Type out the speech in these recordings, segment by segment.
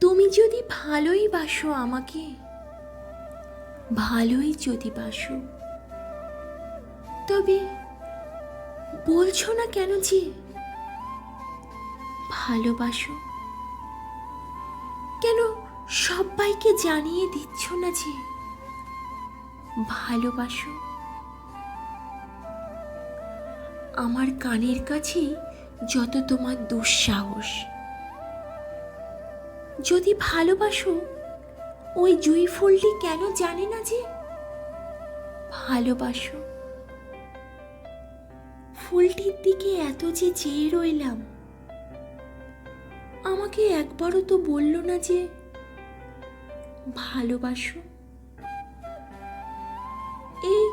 তুমি যদি ভালোই বাসো আমাকে, ভালোই যদি বাসো, তবে বলছো না কেন যে ভালোবাসো? কেন সবাইকে জানিয়ে দিচ্ছ না যে ভালোবাসো? আমার কানের কাছে যত তোমার দুঃসাহস। যদি ভালোবাসো, ওই জুই ফুলটি কেন জানে না যে? ভালোবাসো। ফুলটির দিকে এত যে চেয়ে রইলাম। আমাকে একবারও তো বলল না যে, ভালোবাসো। এই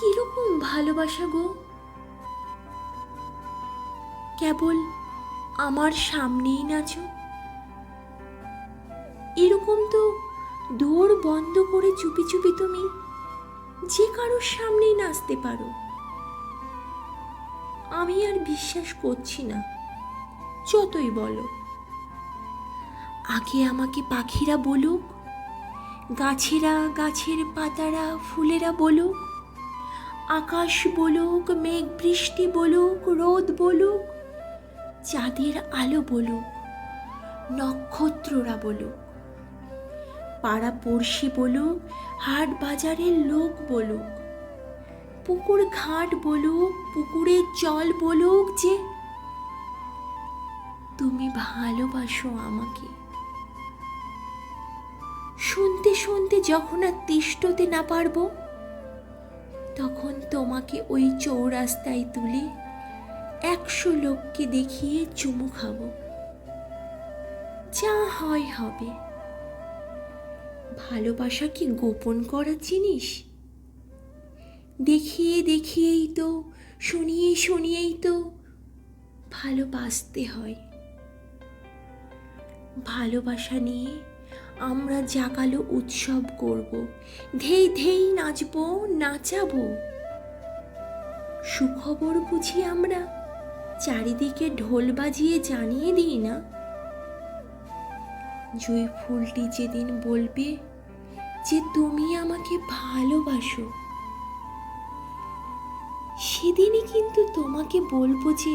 কীরকম ভালোবাসা গো? কেবল আমার সামনেই নাচো। এরকম তো দৌড় বন্ধ করে চুপি চুপি তুমি যে কারোর সামনেই নাচতে পারো। আমি আর বিশ্বাস করছি না, যতই বলো। আগে আমাকে পাখিরা বলুক, গাছেরা, গাছের পাতারা, ফুলেরা বলুক, আকাশ বলুক, মেঘ বৃষ্টি বলুক, রোদ বলুক, চাঁদের আলো বলুক, নক্ষত্ররা বলুক। পাড়া পড়শি বলুক, হাট বাজারের লোক বলুক, পুকুর ঘাট বলুক, পুকুরের জল বলুক যে, তুমি ভালোবাসো আমাকে। শুনতে শুনতে যখন আর তিষ্টতে না পারব, তখন তোমাকে ওই চৌরাস্তায় তুলে একশো লোককে দেখিয়ে চুমু খাব। যা হয় হবে। ভালোবাসা কি গোপন করার জিনিস? দেখিয়ে দেখিয়েই তো, শুনিয়ে শুনিয়েই তো ভালোবাসতে হয়। ভালোবাসা নিয়ে আমরা জাগালো উৎসব করব, ধেই ধেই নাচবো, নাচাবো। সুখবর বুঝি আমরা, চারিদিকে ঢোল বাজিয়ে জানিয়ে দিই না? জুই ফুলটি যেদিন বলবে যে তুমি আমাকে ভালোবাসো, সেদিনই কিন্তু তোমাকে বলব যে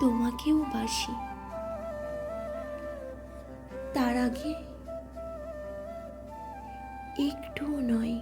তোমাকেও বাসি। তার আগে একটুও নয়।